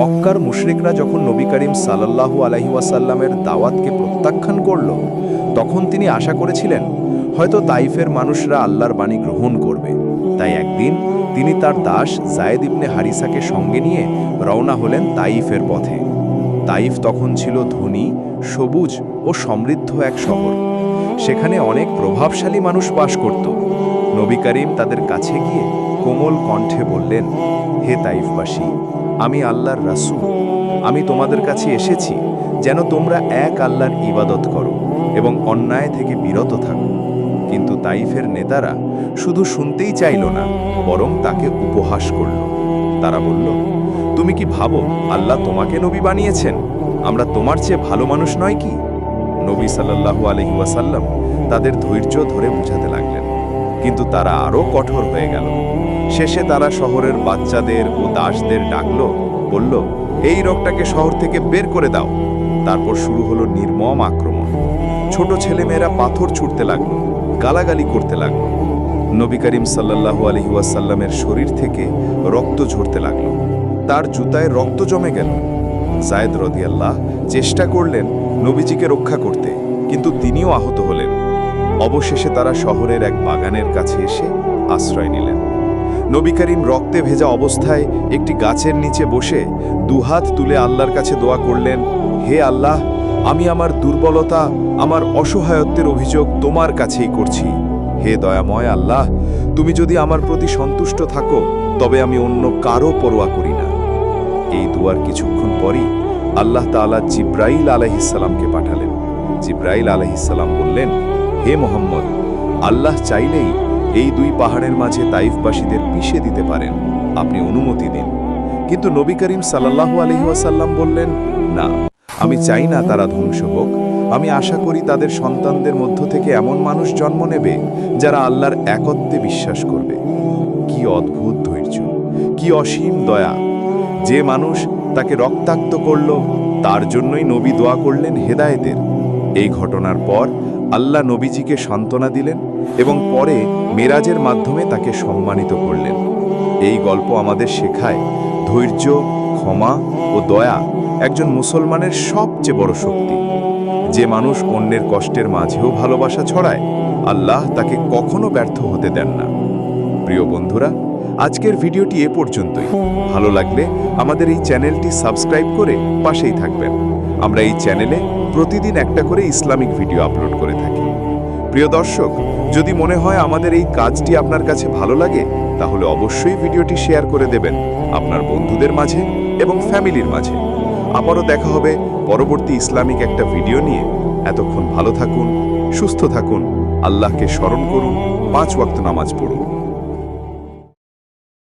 মক্কার মুশরিকরা যখন নবী করিম সাল্লাল্লাহু আলাইহি ওয়াসাল্লামের দাওয়াতকে প্রত্যাখ্যান করল, তখন তিনি আশা করেছিলেন, হয়তো তাইফের মানুষরা আল্লাহর বাণী গ্রহণ করবে। তাই একদিন তিনি তার দাস জায়েদ ইবনে হারিসাকে সঙ্গে নিয়ে রওনা হলেন তাইফের পথে। তাইফ তখন ছিল ধনী, সবুজ ও সমৃদ্ধ এক শহর। সেখানে অনেক প্রভাবশালী মানুষ বাস করত। নবী করিম তাদের কাছে গিয়ে কোমল কণ্ঠে বললেন, হে তাইফবাসী আমি আল্লাহর রাসূল। আমি তোমাদের কাছে এসেছি যেন তোমরা এক আল্লাহর ইবাদত করো এবং অন্যায় থেকে বিরত থাকো। কিন্তু তাইফের নেতারা শুধু শুনতেই চাইল না, বরং তাকে উপহাস করল। তারা বলল, তুমি কি ভাবো আল্লাহ তোমাকে নবী বানিয়েছেন? আমরা তোমার চেয়ে ভালো মানুষ নয় কি? নবী সাল্লাল্লাহু আলহি ওয়াসাল্লাম তাদের ধৈর্য ধরে বুঝাতে লাগলেন। কিন্তু তারা আরও কঠোর হয়ে গেল। শেষে তারা শহরের বাচ্চাদের ও দাসদের ডাকল, বলল, এই রোগটাকে শহর থেকে বের করে দাও। তারপর শুরু হলো নির্মম আক্রমণ। ছোট ছেলেমেয়েরা পাথর ছুটতে লাগল, গালাগালি করতে লাগল। নবী করিম সাল্লাল্লাহু আলহি ওয়াসাল্লামের শরীর থেকে রক্ত ঝরতে লাগল। তার জুতায় রক্ত জমে গেল। জায়দ রদিয়াল্লাহ চেষ্টা করলেন নবীজিকে রক্ষা করতে, কিন্তু তিনিও আহত হলেন। অবশেষে তারা শহরের এক বাগানের কাছে এসে আশ্রয় নিলেন। নবী করিম রক্তে ভেজা অবস্থায় একটি গাছের নিচে বসে দুহাত তুলে আল্লাহর কাছে দোয়া করলেন, হে আল্লাহ, আমি আমার দুর্বলতা, আমার অসহায়ত্বের অভিযোগ তোমার কাছেই করছি। হে দয়াময় আল্লাহ, তুমি যদি আমার প্রতি সন্তুষ্ট থাকো, তবে আমি অন্য কারও পরোয়া করি না। এই দুয়ার কিছুক্ষণ পরই আল্লাহ তাআলা জিব্রাইল আলহিসাল্লামকে পাঠালেন। জিব্রাইল আলহিসাল্লাম বললেন, হে মোহাম্মদ, আল্লাহ চাইলেই এই দুই পাহাড়ের মাঝে তাইফবাসীদের পিষে দিতে পারেন, আপনি অনুমতি দিন। কিন্তু নবী করিম সাল্লাল্লাহু আলহি ওয়াসাল্লাম বললেন, না, আমি চাই না তারা ধ্বংস হোক। আমি আশা করি তাদের সন্তানদের মধ্য থেকে এমন মানুষ জন্ম নেবে যারা আল্লাহর একত্বে বিশ্বাস করবে। কি অদ্ভুত ধৈর্য, কি অসীম দয়া। যে মানুষ তাকে রক্তাক্ত করল, তার জন্যই নবী দোয়া করলেন হেদায়েতের। এই ঘটনার পর আল্লাহ নবীজিকে সান্ত্বনা দিলেন এবং পরে মেরাজের মাধ্যমে তাকে সম্মানিত করলেন। এই গল্প আমাদের শেখায় ধৈর্য, ক্ষমা ও দয়া একজন মুসলমানের সবচেয়ে বড় শক্তি। যে মানুষ অন্যের কষ্টের মাঝেও ভালোবাসা ছড়ায়, আল্লাহ তাকে কখনো ব্যর্থ হতে দেন না। প্রিয় বন্ধুরা, আজকের ভিডিওটি এ পর্যন্তই। ভালো লাগলে আমাদের এই চ্যানেলটি সাবস্ক্রাইব করে পাশেই থাকবেন। আমরা এই চ্যানেলে প্রতিদিন একটা করে ইসলামিক ভিডিও আপলোড করে থাকি। প্রিয় দর্শক যদি মনে হয় আমাদের এই কাজটি আপনার কাছে ভালো লাগে, তাহলে অবশ্যই ভিডিওটি শেয়ার করে দেবেন আপনার বন্ধুদের মাঝে এবং ফ্যামিলির মাঝে। আবারও দেখা হবে পরবর্তী ইসলামিক একটা ভিডিও নিয়ে। এতক্ষণ ভালো থাকুন, সুস্থ থাকুন, আল্লাহকে স্মরণ করুন, পাঁচ ওয়াক্ত নামাজ পড়ুন।